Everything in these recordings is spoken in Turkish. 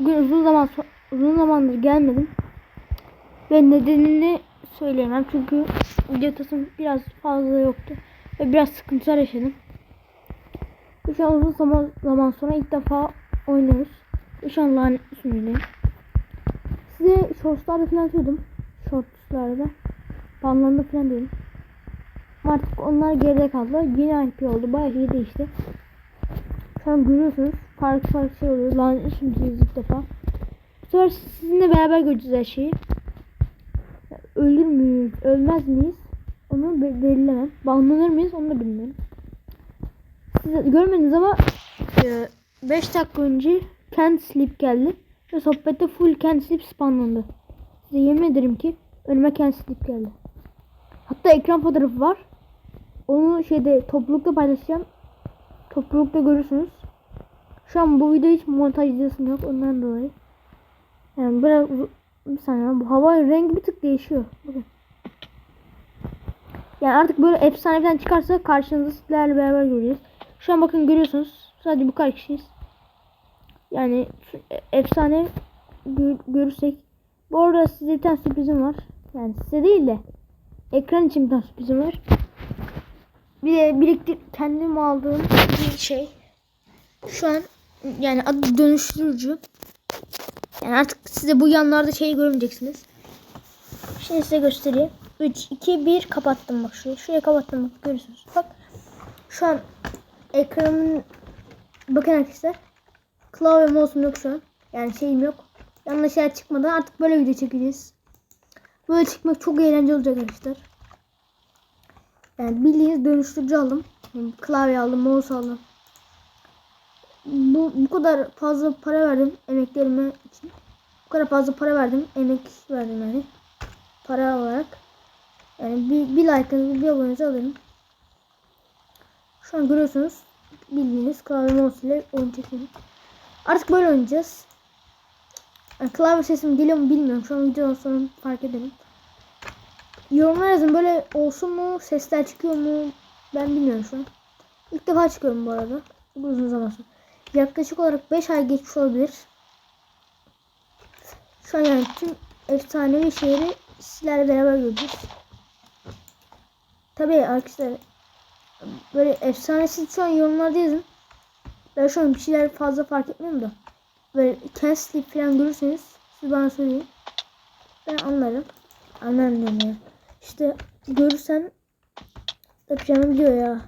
Bugün uzun zaman uzun zamandır gelmedim. Ve nedenini söyleyemem çünkü video tasım biraz fazla yoktu. Ve biraz sıkıntılar yaşadım. Şu an uzun zaman, zaman sonra ilk defa oynuyoruz. Lanet sunucudayım. Size shortslarda falan atıyordum. Shortslarda. Banlandı falan. Ama Artık onlar geride kaldı. Yeni IP oldu. Bayağı iyi değişti. Şu an görüyorsunuz. Farklı farklı şey oluyor. Lanet sunucudayız ilk defa. Bu sefer sizinle beraber göreceğiz her şeyi. Ölür müyüz? Ölmez miyiz? Onu be- belirlemem. Banlanır mıyız? Onu da bilmiyorum. Siz görmediniz ama 5 dakika önce Can't Sleep geldi. Ve sohbette full Can't Sleep spamlandı. Size yemin ederim ki önüme Can't Sleep geldi. Hatta ekran fotoğrafı var. Onu şeyde toplulukta paylaşacağım. Toplulukta görürsünüz. Şu an bu video hiç montaj videosu yok ondan dolayı. Yani biraz bir saniye bu hava rengi bir tık değişiyor. Bakın. Yani artık böyle efsane falan çıkarsa karşınızda sizlerle beraber göreceğiz. Şu an bakın görüyorsunuz. Sadece bu kadar kişiyiz. Yani e- efsane gör- görürsek. Bu arada size bir tane sürprizim var. Yani size değil de ekran için bir tane sürprizim var. Bir de biriktir kendim aldığım bir şey. Şu an yani adı dönüştürücü. Yani artık size bu yanlarda şeyi görmeyeceksiniz. Şimdi size göstereyim. 3, 2, 1 kapattım bak şurayı. Şuraya kapattım bak görüyorsunuz. Bak şu an ekranımın bakın arkadaşlar. Klavye mouse'um yok şu an. Yani şeyim yok. Yanlış şeyler çıkmadan artık böyle video çekeceğiz. Böyle çıkmak çok eğlenceli olacak arkadaşlar. Yani bildiğiniz dönüştürücü aldım. Klavye aldım, mouse aldım. Bu, bu kadar fazla para verdim emeklerime için. Bu kadar fazla para verdim. Emek verdim yani. Para olarak. Yani bir, bir like'ınızı bir abonenizi alırım. Şu an görüyorsunuz. Bildiğiniz klavye mouse ile oyun çekiyorum. Artık böyle oynayacağız. Yani klavye sesim geliyor mu bilmiyorum. Şu an videodan sonra fark ederim. Yorumlar yazın böyle olsun mu? Sesler çıkıyor mu? Ben bilmiyorum şu an. İlk defa çıkıyorum bu arada. Çok uzun zaman sonra. Yaklaşık olarak 5 ay geçmiş olabilir. Şu an yani tüm efsanevi şeyleri sizlerle beraber göreceğiz. Tabii arkadaşlar böyle efsanesiz şu an yorumlarda yazın. Ben şu an bir şeyler fazla fark etmiyorum da. Böyle Can't Sleep falan görürseniz siz bana söyleyin. Ben anlarım. Anlarım diyorum ya. İşte görürsen yapacağımı biliyor ya.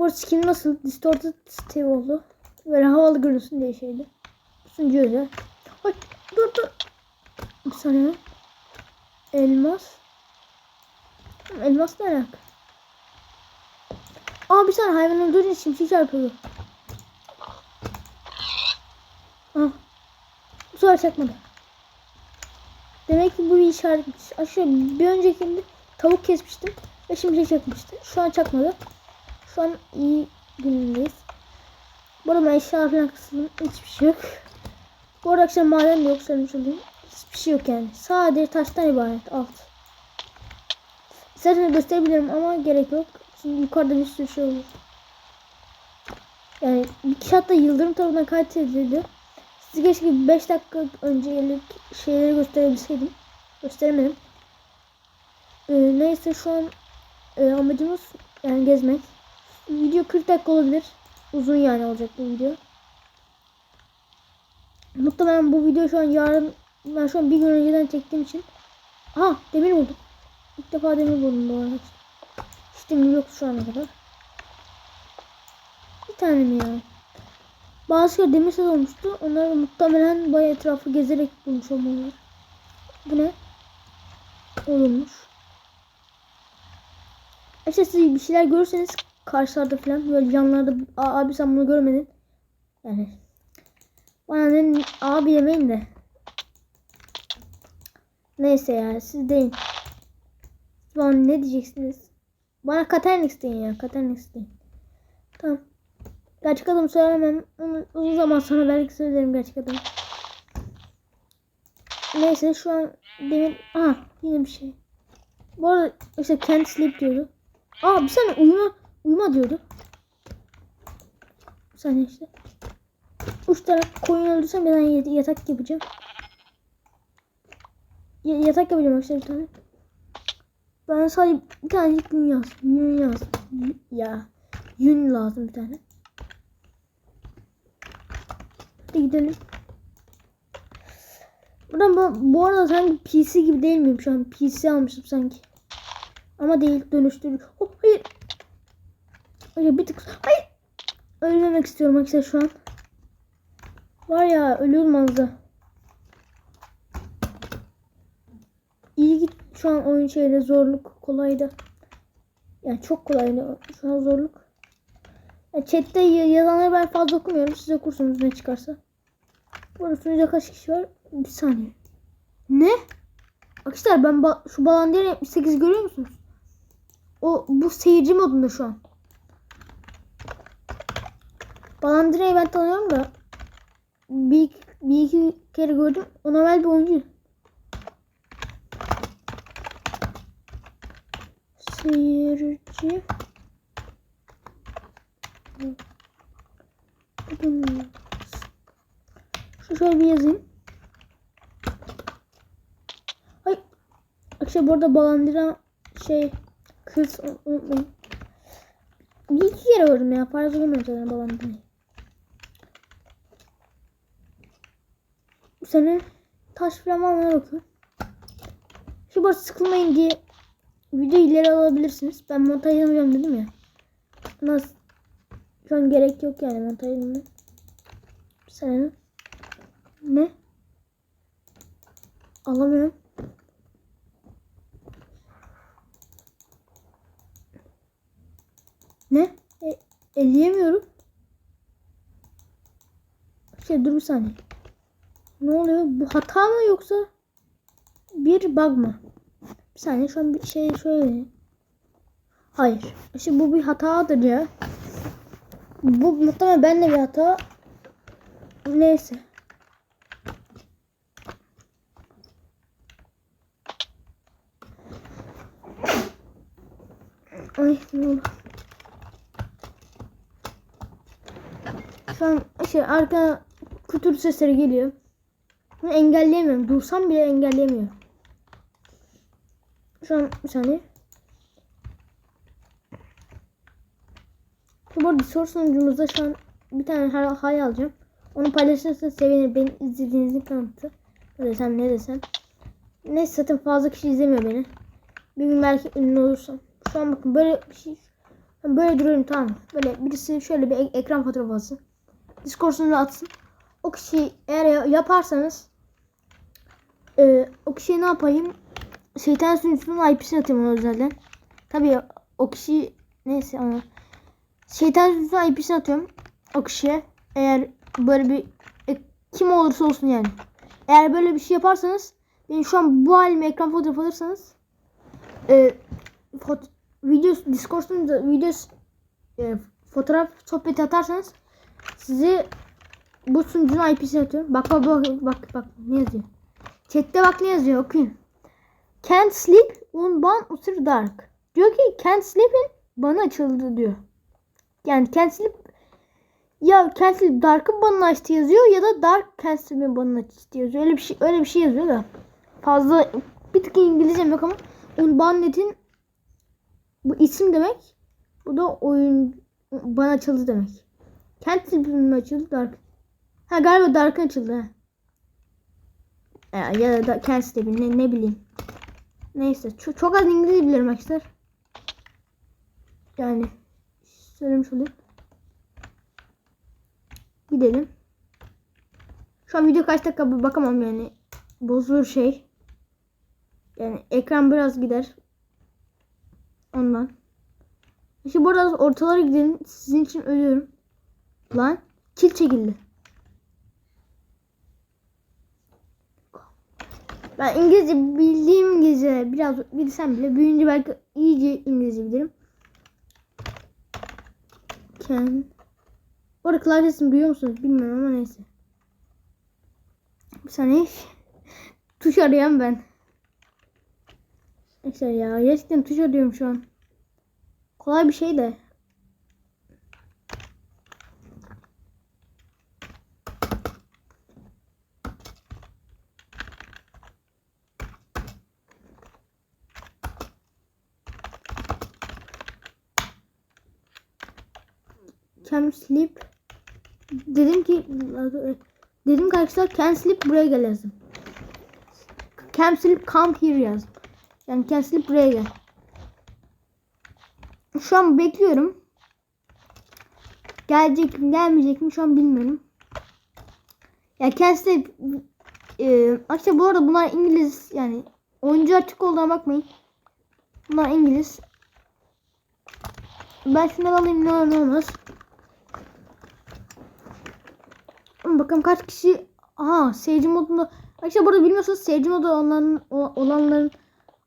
Bu skin nasıl? Distorted Steve oldu. Böyle havalı görünsün diye şeydi. Sunucu özel. Ay dur dur. Bir saniye. Elmas. Elmas ne alaka? Aa bir saniye hayvan öldürdüğün için şey çarpıyor. Ah. Bu sefer çakmadı. Demek ki bu bir işaretmiş. Aşağı bir öncekinde tavuk kesmiştim. Ve şimdi şey çakmıştı. Şu an çakmadı. Şu an iyi günündeyiz. Bu arada eşya falan kısmım hiçbir şey yok. Bu arada akşam maden de yok söylemiş olayım. Hiçbir şey yok yani. Sadece taştan ibaret alt. İsterseniz gösterebilirim ama gerek yok. Şimdi yukarıda bir sürü şey olur. Yani bir kişi hatta Yıldırım tarafından kaydedildi. Size keşke 5 dakika önce gelip şeyleri gösterebilseydim. Gösteremedim. Ee, neyse şu an e, amacımız yani gezmek. Video 40 dakika olabilir. Uzun yani olacak bu video. Muhtemelen bu video şu an yarın ben şu an bir gün önceden çektiğim için Aha demir buldum. İlk defa demir buldum bu arada. Hiç demir yoktu şu ana kadar. Bir tane mi ya? Bazı şeyler demir set olmuştu. Onları muhtemelen bayağı etrafı gezerek bulmuş olmalılar. Bu ne? Olmuş. Siz bir şeyler görürseniz karşılarda falan böyle yanlarda "Aa, abi sen bunu görmedin. Yani bana deyin abi demeyin de. Neyse ya siz deyin. Bana ne diyeceksiniz? Bana Katernix deyin ya. Katernix deyin. Tamam. Gerçek adımı söylemem. Uzun zaman sonra belki söylerim gerçek adımı. Neyse şu an demir... Aha yine bir şey. Bu arada işte can't sleep diyordu. Aa bir saniye uyuma uyuma diyordu. Bir işte. Üç tane koyun öldürsem yat- yatak yapacağım. Ya- yatak yapacağım arkadaşlar bir tane. Ben sadece bir tane yün yaz. Yün. Y- Ya. Yün lazım bir tane. Hadi gidelim. Buradan bu, bu arada sanki PC gibi değil miyim şu an? PC almışım sanki. Ama değil dönüştür. Oh, hayır. Hayır bir tık. Hayır. Ölmemek istiyorum arkadaşlar şu an. Var ya ölüyorum az. İyi git şu an oyun şeyde zorluk kolaydı. Yani çok kolaydı şu an zorluk. Ya chatte ya- yazanları ben fazla okumuyorum. Siz okursunuz ne çıkarsa. Bu arada sunucuda kaç kişi var? Bir saniye. Ne? Arkadaşlar ben ba- şu Balandiyar 78 görüyor musunuz? O bu seyirci modunda şu an. Balandiyar'ı ben tanıyorum da bir, bir iki kere gördüm. O Novel bir oyuncu. Seyirci. Şu şöyle bir yazayım. Ay. Akşam bu arada şey kız unutmayın. Bir iki kere gördüm ya. Fazla görmedim zaten Balandıra'yı. Sene taş ona bakıyorum. Şu boş sıkılmayın diye video ileri alabilirsiniz. Ben montajlamayacağım dedim ya. Nasıl? Şu an gerek yok yani montajlamaya. Bir saniye. Ne? Alamıyorum. Ne? E, elleyemiyorum. Şey dur bir saniye. Ne oluyor? Bu hata mı yoksa bir bug mı? Bir saniye şu an bir şey şöyle. Hayır. İşte bu bir hatadır ya. Bu muhtemelen benimle bir hata. Neyse. Ay ne oldu? Şu an şey arka kutur sesleri geliyor. Bunu engelleyemiyorum. Dursam bile engelleyemiyorum. Şu an bir saniye. Bu arada soru sonucumuzda şu an bir tane hay, alacağım. Onu paylaşırsanız sevinirim. Beni izlediğinizin kanıtı. Ne desem ne desem. Neyse zaten fazla kişi izlemiyor beni. Bir gün belki ünlü olursam. Şu an bakın böyle bir şey. Böyle duruyorum tamam? Böyle birisi şöyle bir ek- ekran fotoğrafı alsın. Discord'unu atsın. O kişiyi eğer ya- yaparsanız e, o kişiye ne yapayım? Şeytan sunucusunun IP'sini atayım ona özelden. Tabii o kişi neyse ama şeytan sunucusunun IP'sini atıyorum o kişiye. Eğer böyle bir e, kim olursa olsun yani. Eğer böyle bir şey yaparsanız benim şu an bu halime ekran fotoğrafı alırsanız e, fot video Discord sunucuda video e, fotoğraf sohbeti atarsanız sizi bu sunucunun IP'sini atıyorum. Bak bak bak bak bak ne yazıyor. Chat'te bak ne yazıyor okuyun. Can't sleep on ban utur dark. Diyor ki can't sleep'in bana açıldı diyor. Yani can't sleep ya can't sleep dark'ın bana açtı yazıyor ya da dark can't sleep'in bana açtı yazıyor. Öyle bir şey öyle bir şey yazıyor da. Fazla bir tık İngilizcem yok ama Unbanned'in bu isim demek. Bu da oyun bana açıldı demek. Can't sleep'in açıldı dark. Ha galiba dark'ın açıldı ha. Ya, ya da can't sleep'in ne, ne bileyim. Neyse çok, çok az İngilizce biliyorum arkadaşlar. Yani söylemiş olayım. Gidelim. Şu an video kaç dakika bakamam yani. Bozulur şey. Yani ekran biraz gider. Ondan. İşte burada ortalara gidelim. Sizin için ölüyorum. Lan. Kil çekildi. Ben İngilizce bildiğim İngilizce biraz bilsem bile büyüyünce belki iyice İngilizce bilirim. Can. Bu arada klavyesini duyuyor musunuz bilmiyorum ama neyse. Bir saniye. Tuş arayan ben. Neyse ya gerçekten tuş arıyorum şu an. Kolay bir şey de. Can sleep. Dedim ki dedim ki arkadaşlar can sleep buraya gel yazdım. Can sleep come here yazdım. Yani can sleep buraya gel. Şu an bekliyorum. Gelecek mi gelmeyecek mi şu an bilmiyorum. Ya can sleep e, arkadaşlar bu arada bunlar İngiliz yani oyuncu açık olduğuna bakmayın. Bunlar İngiliz. Ben şunları alayım ne olur ne olmaz. Bakalım kaç kişi Aha seyirci modunda Arkadaşlar burada bilmiyorsanız seyirci modu olanların, olanların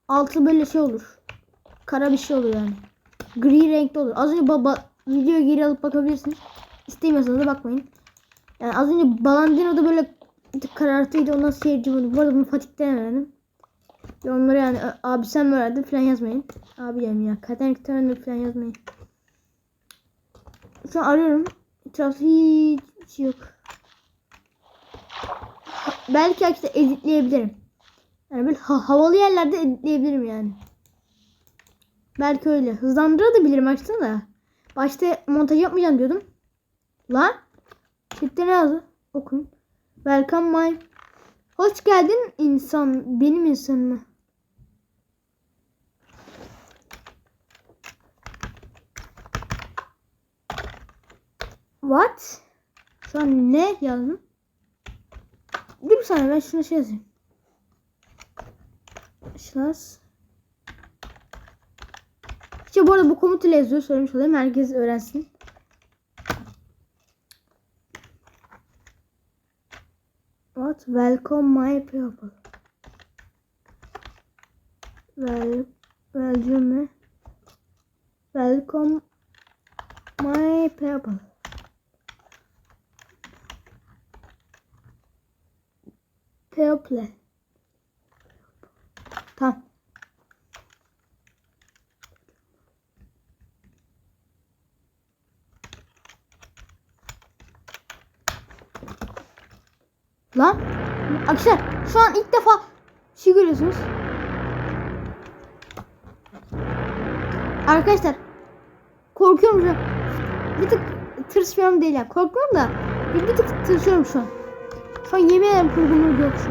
altı böyle şey olur. Kara bir şey olur yani. Gri renkte olur. Az önce baba videoya geri alıp bakabilirsiniz. İstemiyorsanız da bakmayın. Yani az önce Balandino'da böyle karartıydı ondan seyirci modu. Bu arada bunu Fatih'ten öğrendim. Onları yani abi sen mi öğrendin falan yazmayın. Abi diyorum ya. Katerik öğrendim falan yazmayın. Şu an arıyorum. Etrafta hiç yok. Belki işte editleyebilirim. Yani böyle ha havalı yerlerde editleyebilirim yani. Belki öyle. Hızlandırabilirim aslında da. Başta montaj yapmayacağım diyordum. Lan. Chatte ne yazdı? Okun. Welcome my. Hoş geldin insan. Benim insanıma. What? Şu an ne yazdım? Dur bir saniye ben şuna şey yazayım. Şlas. İşte bu arada bu komut ile yazıyor. Söylemiş olayım. Herkes öğrensin. What? Welcome my people. Well, welcome. Welcome my people. People. Tamam. Lan. Arkadaşlar şu an ilk defa şey görüyorsunuz. Arkadaşlar korkuyorum şu an. Bir tık tırsmıyorum değil ya. Korkuyorum da bir, bir tık tırsıyorum şu an. Şu an yemin ederim kurgumuz yok şu.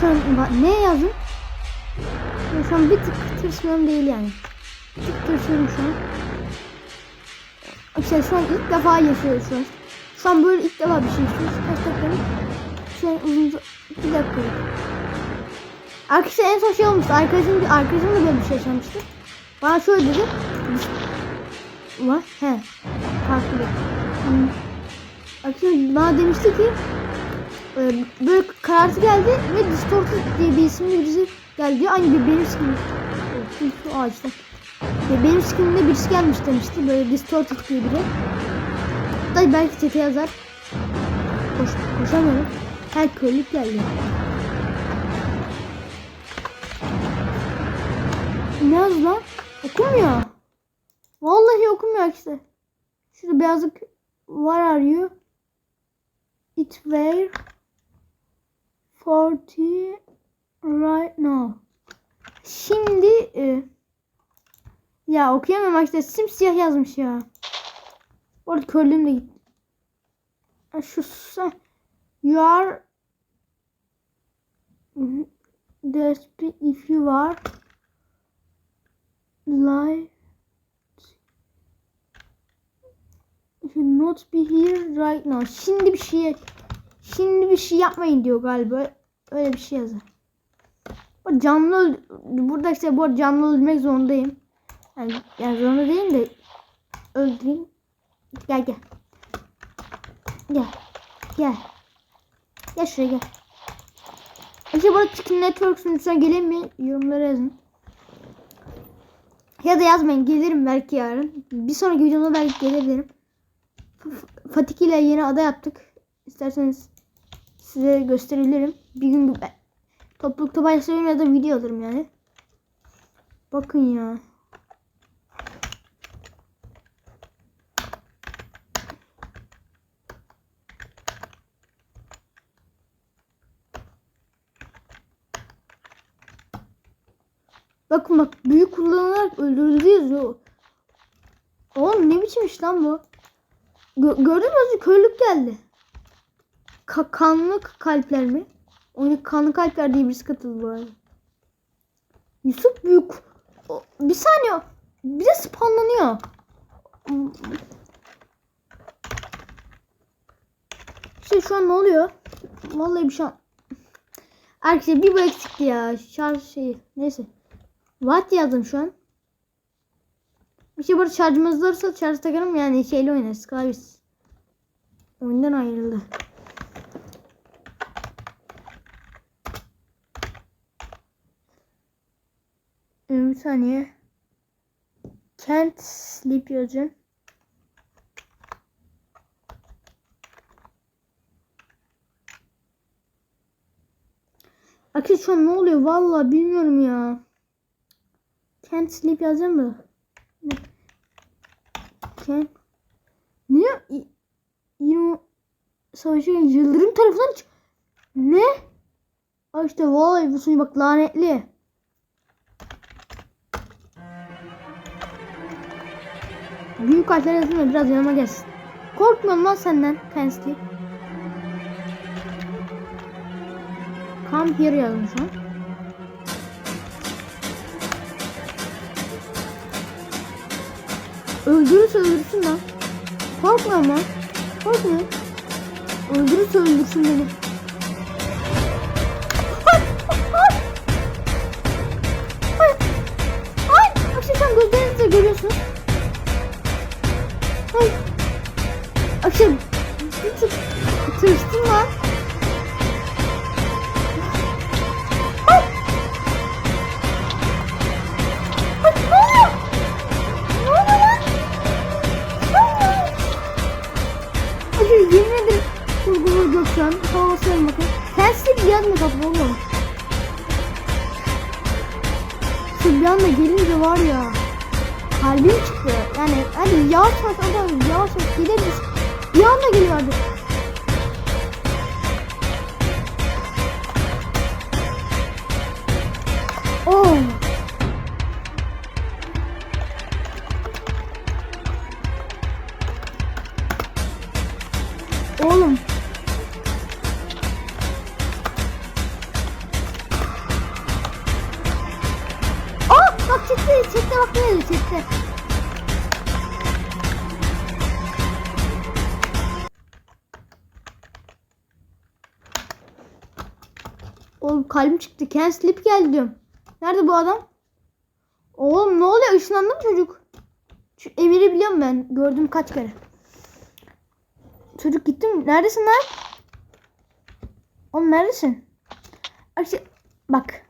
Şu an ne yazdım? Şu an bir tık tırsmıyorum değil yani. Bir tık tırsıyorum şu an. İşte şu ilk defa yaşıyoruz şu. Şu böyle ilk defa bir şey yaşıyoruz. Kaç dakikalık? Şu an bir dakikalık. Arkadaşlar en son şey olmuştu. Arkadaşım, arkadaşım da böyle bir şey yaşamıştı. Bana şöyle dedi. Var. He. Farklı. Hmm. Arkadaşlar bana demişti ki e, böyle karartı geldi ve Distorted diye bir isimli birisi geldi. Aynı bir benim. Evet, şu ağaçta. Ve benim skinimde birisi gelmiş demişti. Böyle Distorted diye biri. Da belki çete yazar. Koş, koşamıyorum. Her köylük geldi. Ne yaz lan? Okumuyor. Vallahi okumuyor işte. Şurada birazcık are you? It were 40 right now. Şimdi e, ya okuyamam işte simsiyah yazmış ya. Orada körlüğüm de gitti. Şu you are desperate if you are live should not be here right now. Şimdi bir şey şimdi bir şey yapmayın diyor galiba. Öyle bir şey yazar. O canlı burada işte bu canlı öldürmek zorundayım. Yani, yani zorunda değilim de öldüreyim. Gel gel. Gel. Gel. Gel şuraya gel. İşte bu Chicken Network sunucusuna gelin mi? Yorumlara yazın. Ya da yazmayın. Gelirim belki yarın. Bir sonraki videomda belki gelebilirim. Fatih ile yeni ada yaptık. İsterseniz size gösterebilirim. Bir gün toplulukta paylaşırım ya da video alırım yani. Bakın ya. Bakın bak büyük kullanarak öldürüldü yazıyor. Oğlum ne biçim iş lan bu? Gö- gördün mü? Körlük geldi. Ka- kanlı kalpler mi? Oyuna kanlı kalpler diye birisi katıldı bu arada. Yusuf büyük. O- Bir saniye. Bir de spawnlanıyor. İşte şu an ne oluyor? Vallahi bir şey Arkadaşlar bir bu eksikti ya. Şarj şeyi. Neyse. Watt yazdım şu an. Şey burada şarjımız olursa şarj takarım yani şeyle oynarız. Klavyesiz. Oyundan ayrıldı. Bir saniye. Can't sleep yazıyorum. Arkadaşlar şu an ne oluyor? Vallahi bilmiyorum ya. Can't sleep yazacağım mı? Ne? Can... Niye? Yine savaşın yıldırım tarafından çık... Ne? Aa işte vallahi bu suyu bak lanetli. Büyük harfler yazın da biraz yanıma gelsin. Korkmuyorum lan senden sleep. Kamp yeri yazdım şu Öldürürse öldürsün lan. Korkma ama. Korkma. Öldürürse öldürsün beni. Anda gelince var ya. Kalbim çıktı. Yani hadi yavaş yavaş adam yavaş yavaş gideriz. Bir anda geliyordu. Can't sleep geldi diyorum. Nerede bu adam? Oğlum ne oluyor? Işınlandı mı çocuk? Şu Emir'i biliyorum ben. Gördüm kaç kere. Çocuk gitti mi? Neredesin lan? Oğlum neredesin? Akşam bak.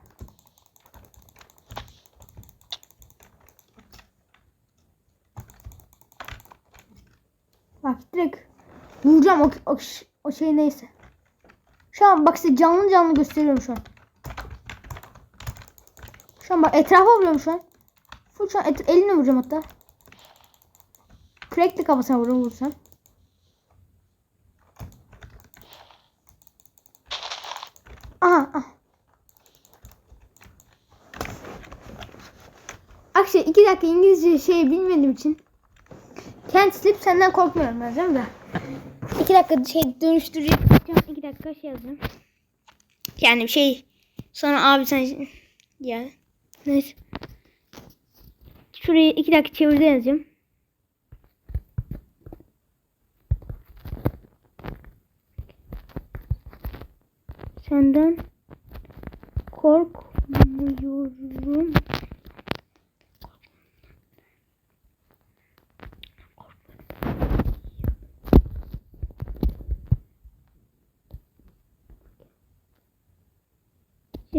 Bak direkt vuracağım o, o, o şey neyse. Şu an bak size canlı canlı gösteriyorum şu an. Şu an bak etrafa vuruyorum şu an. Full şu an et, eline vuracağım hatta. Crack'li kafasına vururum vursam. Aha, aha. Akşam iki dakika İngilizce şey bilmediğim için Can't sleep senden korkmuyorum yazacağım da. İki dakika şey dönüştüreceğim. İki dakika şey yazacağım. Yani şey sonra abi sen ya neyse. Şurayı iki dakika çevirde. Senden korkmuyorum.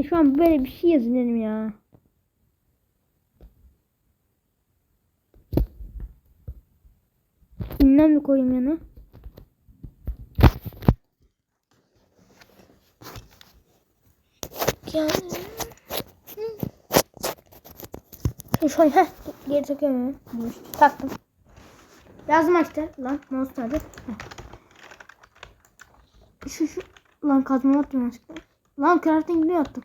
Şu an böyle bir şey yazın dedim ya. Ünlem mi koyayım yana? Yani. Şu an heh, geri takıyorum. Taktım. Yazdım işte. Lan mouse nerede? Şu şu. Lan kazma attım aşkım. Lan crafting ne attım?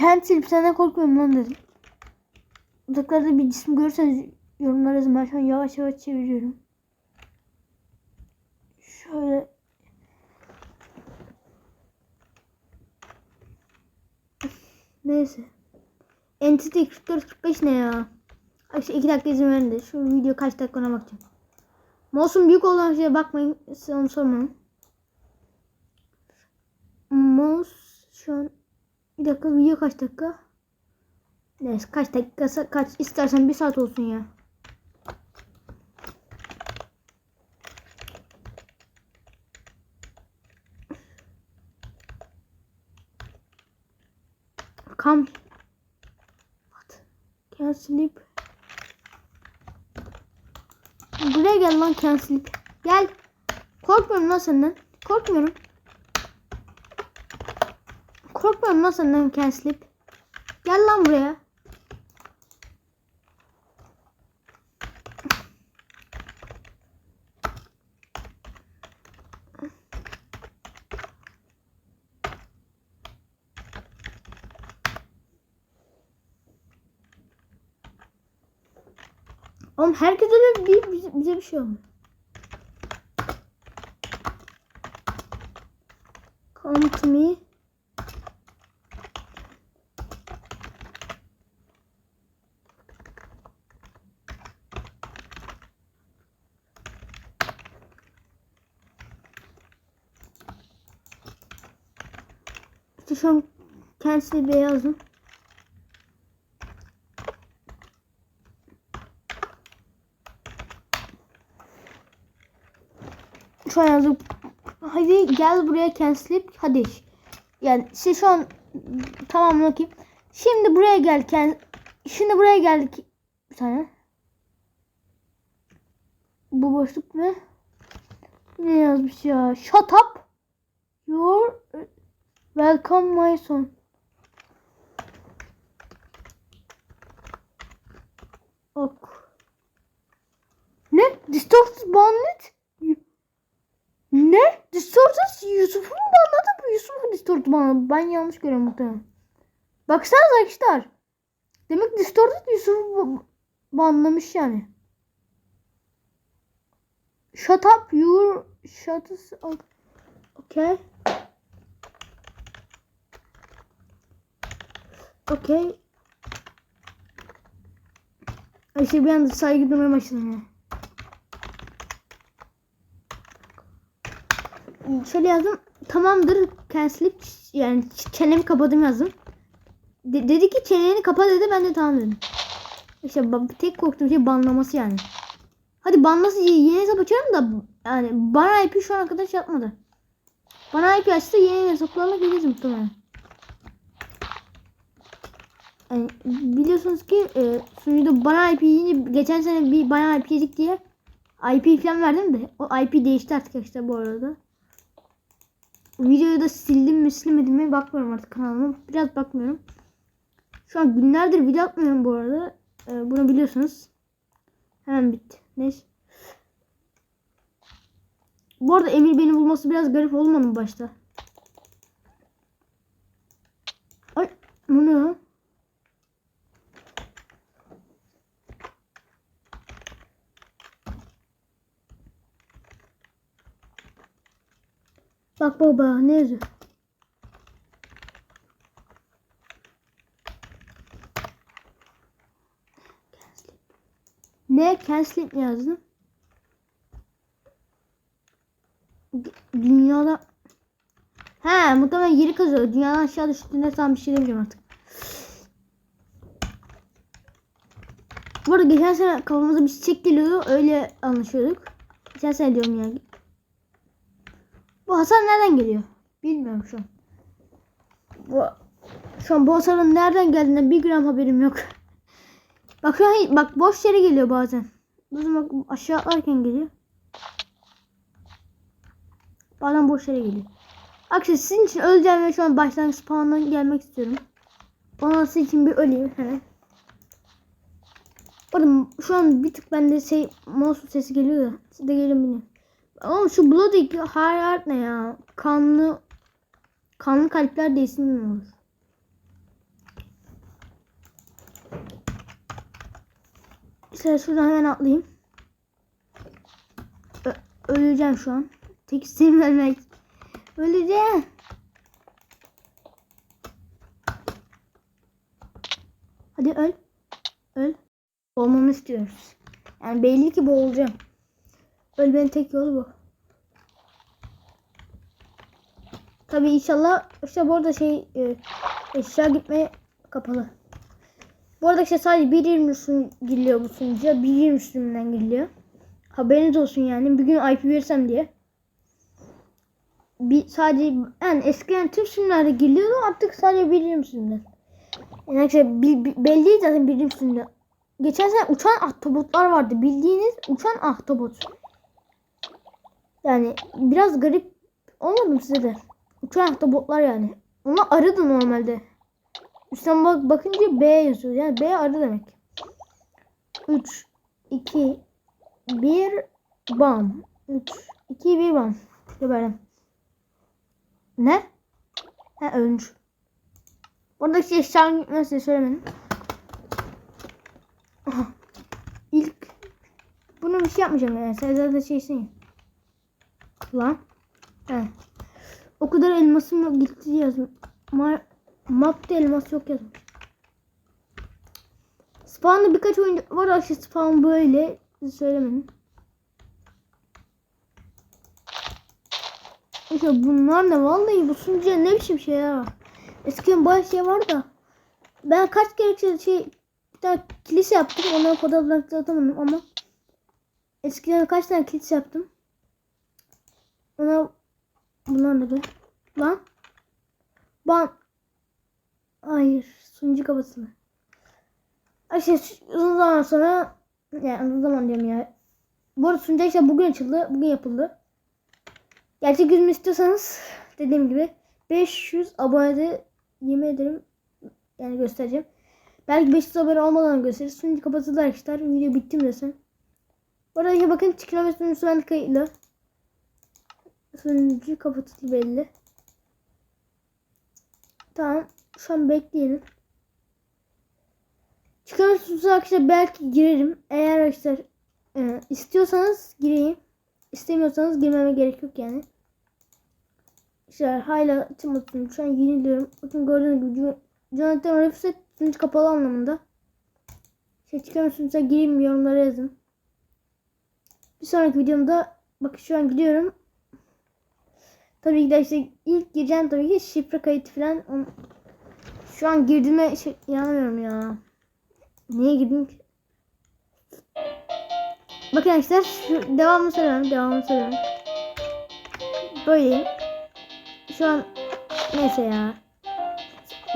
Cancel senden korkmuyorum lan dedim. Uzaklarda bir cisim görürseniz yorumlara yazın. Ben şu an yavaş yavaş çeviriyorum. Şöyle. Neyse. Entity 44-45 ne ya? Ay işte 2 dakika izin verin de. Şu video kaç dakika ona bakacağım. Mouse'un büyük olan şeye bakmayın. Size onu sormayın. Mouse şu an bir dakika video kaç dakika? Neyse kaç dakika kaç istersen bir saat olsun ya. Come. What? Can't sleep. Buraya gel lan can't sleep. Gel. Korkmuyorum lan senden. Korkmuyorum. Korkmuyorum lan senden sleep. Gel lan buraya. Oğlum herkese de bir, bize, bize bir şey olmuyor. Come to me. İşte şu an kendisini bir yazdım. Şu an yazdım. Hadi gel buraya cancelip hadi. Yani şey şu an tamam bakayım. Şimdi buraya gel can Şimdi buraya geldik. Bir saniye. Bu boşluk ne? Ne yazmış ya? Shut up. Your welcome my son. Ok. Ne? Distorted Bandit? Ne? Distorted Yusuf'u mu banladı bu Yusuf mu Distorted banladı? Ben yanlış görüyorum muhtemelen. Baksanıza arkadaşlar. Demek Distorted Yusuf'u banlamış yani. Shut up your shut up. Okay. Okay. Ayşe bir anda saygı duymaya başladım şöyle yazdım. Tamamdır cancel'ip yani çenemi kapadım yazdım. De- dedi ki çeneni kapa dedi ben de tamam dedim. İşte tek korktuğum şey banlaması yani. Hadi banlası yeni hesap açarım da yani bana IP şu ana kadar şey yapmadı. Bana IP açsa yeni hesaplarla geliriz muhtemelen. Yani biliyorsunuz ki e, sunucuda bana IP yeni geçen sene bir bana IP yedik diye IP falan verdim de o IP değişti artık işte bu arada. Videoyu da sildim mi silmedim mi bakmıyorum artık kanalıma. Biraz bakmıyorum. Şu an günlerdir video atmıyorum bu arada. Ee, bunu biliyorsunuz. Hemen bitti. Neyse. Bu arada Emir beni bulması biraz garip olmadı mı başta? Ay bu ne ya? Bak baba ne yazıyor? Ne? Cancel'ip mi yazdın? Dünyada He muhtemelen yeri kazıyor. Dünyadan aşağı düştüğünde tam bir şey demeyeceğim artık. Bu arada geçen sene kafamıza bir çiçek geliyordu. Öyle anlaşıyorduk. Geçen sene diyorum yani. Bu hasar nereden geliyor? Bilmiyorum şu an. Bu, şu an bu hasarın nereden geldiğinden bir gram haberim yok. bak bak boş yere geliyor bazen. Bazen bak aşağı atlarken geliyor. Bazen boş yere geliyor. Arkadaşlar sizin için öleceğim ve şu an başlangıç spawn'dan gelmek istiyorum. Ondan sizin için bir öleyim hemen. Orada şu an bir tık bende şey mouse sesi geliyor da. Siz de gelin bilin. Ama şu Bloody Heart ne ya? Kanlı kanlı kalpler değilsin mi olur? İşte şuradan hemen atlayayım. Ö öleceğim şu an. Tek isteğim ölmek. Öleceğim. Hadi öl. Öl. Boğmamı istiyoruz. Yani belli ki boğulacağım. Ölmenin tek yolu bu. Tabii inşallah işte bu arada şey e, eşya gitmeye kapalı. Bu arada işte sadece 1.20 sun giriliyor bu sunucuya. 1.20 sürümünden giriliyor. Haberiniz olsun yani. Bir gün IP verirsem diye. Bir sadece yani eskiden tüm sürümlerde giriliyordu artık sadece 1.20 sürümden. Yani işte bi- bi- belli zaten 1.20 sürümde. Geçen sene uçan ahtapotlar vardı. Bildiğiniz uçan ahtapot. Yani biraz garip olmadı mı size de? Uçan ahtapotlar yani. Onlar arıdı normalde. Üstten bak bakınca B yazıyor. Yani B arı demek. 3 2 1 bam. 3 2 1 bam. Geberdim. Ne? Ha ölmüş. Oradaki şey eşyan gitmez size söylemedim. Aha. İlk bunu bir şey yapmayacağım yani. Sen zaten şeysin ya. Lan. He. O kadar elmasım yok gitti yazmış. Ma mapta elmas yok yazmış. Spawn'da birkaç oyun var aşı spawn böyle. Söylemedim. İşte bunlar ne vallahi bu sunucuya ne biçim şeyler var. Eskiden bayağı şey var da. Ben kaç kere şey bir tane kilise yaptım. Ondan fotoğraflarını atamadım ama eskiden kaç tane kilise yaptım. Ona bunlar ne be? Lan. Ban. Hayır. Sunucu kapatıldı. Ayşe uzun zaman sonra yani uzun zaman diyorum ya. Bu arada sunucu işte bugün açıldı. Bugün yapıldı. Gerçek yüzümü istiyorsanız dediğim gibi 500 abonede yemin ederim yani göstereceğim. Belki 500 abone olmadan gösterir. Sunucu kapatıldı arkadaşlar. Video bitti mi desem. Bu arada işte bakın kilometre sunucusu ben kayıtlı. Sunucu kapatıldı belli. Tamam. Şu an bekleyelim. Çıkarırsınız arkadaşlar belki girerim. Eğer arkadaşlar e, istiyorsanız gireyim. İstemiyorsanız girmeme gerek yok yani. İşte hala Timothy'nin şu an yeniliyorum. Bakın gördüğünüz gibi Jonathan Reeves sunucu kapalı anlamında. Şey çıkamıyorsunuz gireyim yorumlara yazın. Bir sonraki videomda bakın şu an gidiyorum. Tabii ki de işte ilk gireceğim tabii ki şifre kayıtı falan. Şu an girdiğime şey, inanamıyorum ya. Niye girdim ki? Bakın arkadaşlar şu devamını söylüyorum. Devamını söylüyorum. Böyleyim. Şu an neyse ya.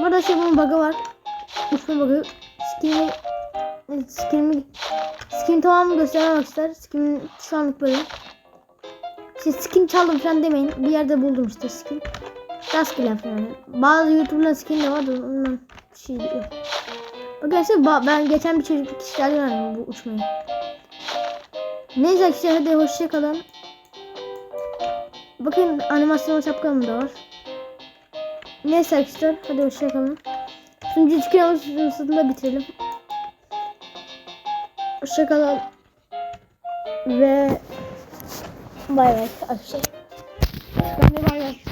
Burada şey bunun bug'ı var. Uçma bug'ı. Skin'i skin'imi skin tamamını göstermem arkadaşlar. Skin şu anlık böyle. İşte skin çaldım falan demeyin. Bir yerde buldum işte skin. Rastgele yani. Bazı YouTuber'ların skin de vardı. Ondan şey yok. Arkadaşlar ben geçen bir çocuk kişilerden öğrendim bu uçmayı. Neyse arkadaşlar hadi hoşçakalın. Bakın animasyon şapkam da var. Neyse arkadaşlar hadi hoşçakalın. Sunucu çıkıyor da bitirelim. Hoşçakalın. Ve bay bay bay bay.